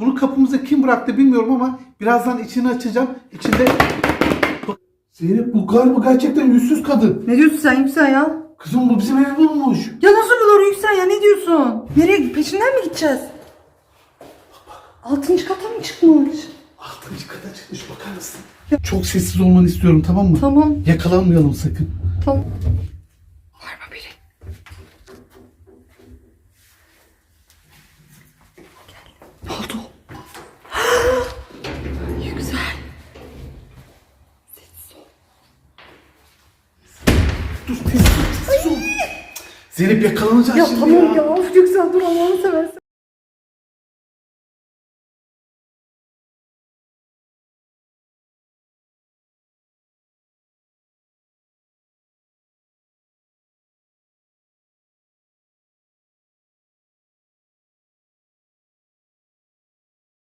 Bunu kapımıza kim bıraktı bilmiyorum ama birazdan içini açacağım. İçinde... Zeynep bu galiba gerçekten yüzsüz kadın. Ne diyorsun sen Yüksel ya? Kızım bu bizim evi bulmuş. Ya nasıl bulur Yüksel ya ne diyorsun? Nereye peşinden mi gideceğiz? Altıncı kata mı çıkmış? Altıncı kata çıkmış bakar mısın? Çok sessiz olmanı istiyorum tamam mı? Tamam. Yakalanmayalım sakın. Tamam. Var mı biri? Gel. Ne oldu? Yüksel. Sessiz ol. Dur ol, tez ol. Zeynep yakalanacağız Ya şimdi tamam ya. ya. Of Yüksel dur Allah'ını seversen.